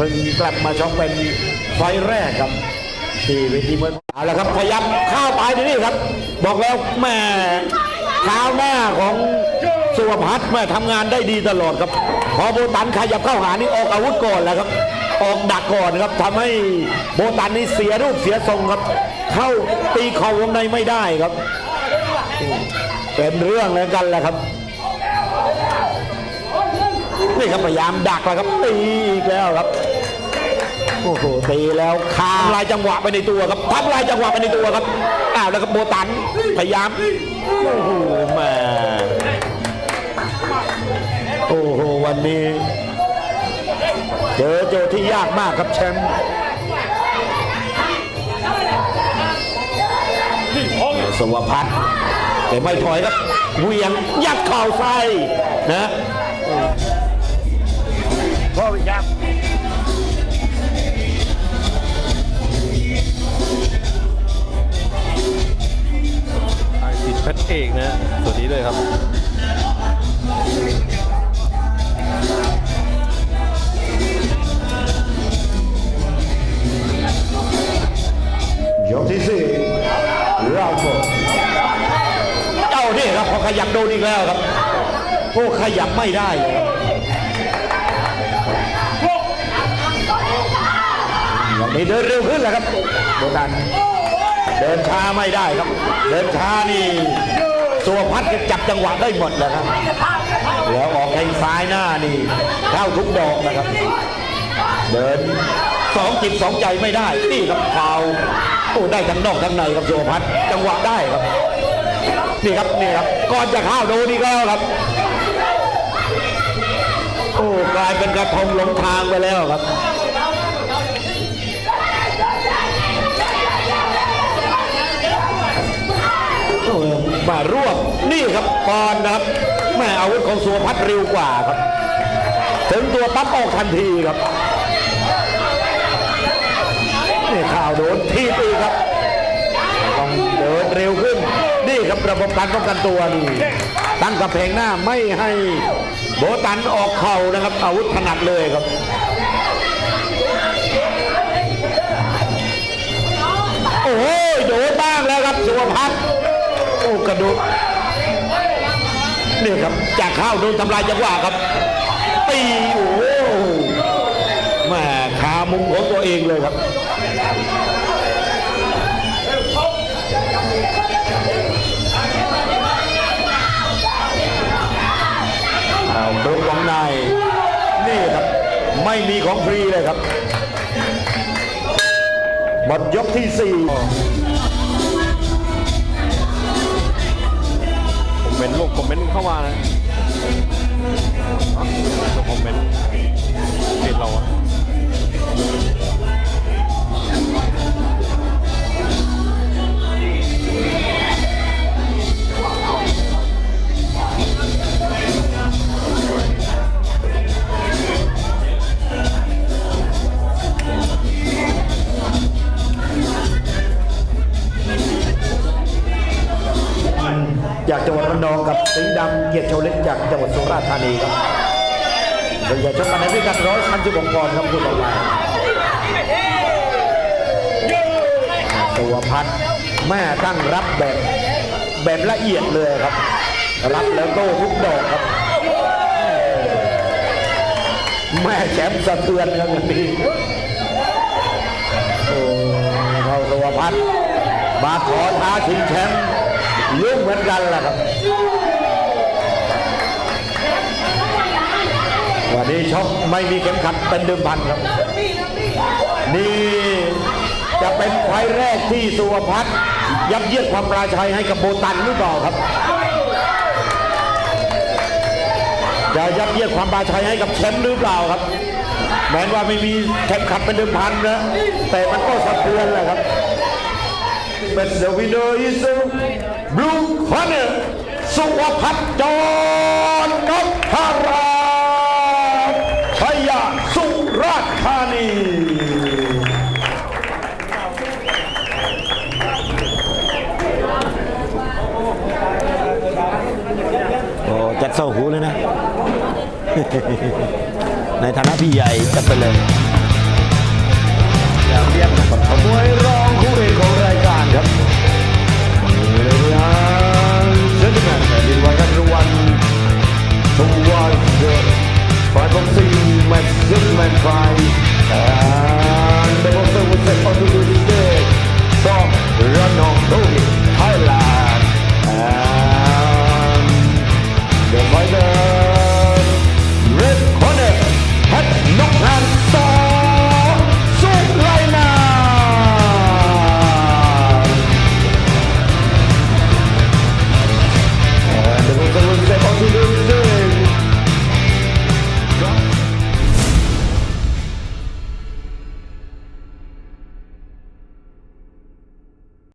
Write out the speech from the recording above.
พิ่งกลับมาชกเป็นไฟแรกครับที่เวทีมวยเอาละครับขยับเข้าไปที่นี่ครับ บอกแล้วแม่เท้าหน้าของสุวพัฒน์แม่ทำงานได้ดีตลอดครับพอโบตันขยับเข้าหานี่ออกอาวุธก่อนแล้วครับออกดักก่อนครับทำให้โบตันนี่เสียรูปเสียทรงครับ เข้าตีเข่าวงในไม่ได้ครับ เป็นเรื่องแล้วกันแหละครับนี่ครับพยายามดักแล้วครับตีอีกแล้วครับ โอ้โหตีแล้วคาทำลายจังหวะไปในตัวครับทำลายจังหวะไปในตัวครับอ้าวแล้วก็โบตันพยายามโอ้โหแม่โอ้โหวันนี้เจอโจทย์ที่ยากมากครับแชมป์สวพัฒน์แต่ไม่ถอยครับเหวียงยัดเข่าใส่นะพ่อยับไอสิ ทธิ์เพชรเอกนะฮะสวัสดีด้วยครับยกที่สี่ราวโฟเจ้านี่ครับพอขยับโดนอีกแล้วครับโอ้ขยับไม่ได้เลยครับอย่างนี้เดินเร็วขึ้นแล้วครับโบตัน เดินช้าไม่ได้ครับ เดินช้านี่ตัวพัดจะจับจังหวะได้หมดแล้วครับ แล้วออกแข้งซ้ายหน้านี่เข้าทุกดอกนะครับ เดินสองจิตสองใจไม่ได้ นี่ครับเข่าโอ้ได้ทั้งนอกทั้งในครับโยพัฒน์จังหวะได้ครับ นี่ครับนี่ครับก่อนจะเข้าโดนนี่ก็แล้วครับ โอ้กลายเป็นกระทงหลงทางไปแล้วครับ มารวบนี่ครับก่อนนะครับแม่อาวุธของสุวพัฒน์เร็วกว่าครับ ถึงตัวปั๊บออกทันทีครับนี่ข่าวโดนทีบอีครับ ต้องเดินเร็วขึ้น นี่ครับระบบการป้องกันตัวนี่ตั้งกระเพงหน้าไม่ให้โบตันออกเข่านะครับ อาวุธถนัดเลยครับโอ้โหโดนบ้างแล้วครับสุวพัฒน์ กระดูกนี่ครับจากข้าวโดนทำลายจังหวะครับตีโอ้แม่ขามุมของตัวเองเลยครับเอาโดนวงในนี่ครับ ไม่มีของฟรีเลยครับ หมดยกที่สี่ เมนต์ลูกคอมเมนต์เข้ามานะลงคอมเมนต์เพจเราอะ องกับสิงห์ดำเกียรติโชลิตจากจังหวัดสุราษฎร์ธานีครับส่วนใหญ่ชกกันในพิกัดร้อยพันสิบองปอนด์ครับคุณต่อไปตัวพัดแม่ตั้งรับแบบแบบละเอียดเลยครับ รับแล้วโต้ทุกดอกครับ แม่แชมป์สะเทือนครับวันนี้โอ้เขาตัวพัดมาขอท้าชิงแชมป์ ยุ่งเหมือนกันแหละครับ วันนี้ชกไม่มีเข็มขัดเป็นเดิมพันครับ นี่จะเป็นไฟแรกที่สุวพัฒน์ยับเยียดความปราชัยให้กับโบตันหรือเปล่าครับ จะยับเยียดความปราชัยให้กับแชมป์หรือเปล่าครับแม้ว่าไม่มีเข็มขัดเป็นเดิมพันนะแต่มันก็สะเทือนแหละครับ เป็น the winner is the blue corner สุวพัฒน์จอนนพราชัยสุราษฎร์ธานี โอ้จัดเศร้าหูเลยนะ ในฐานะพี่ใหญ่จัดไปเลยอย่าเรียกมวยร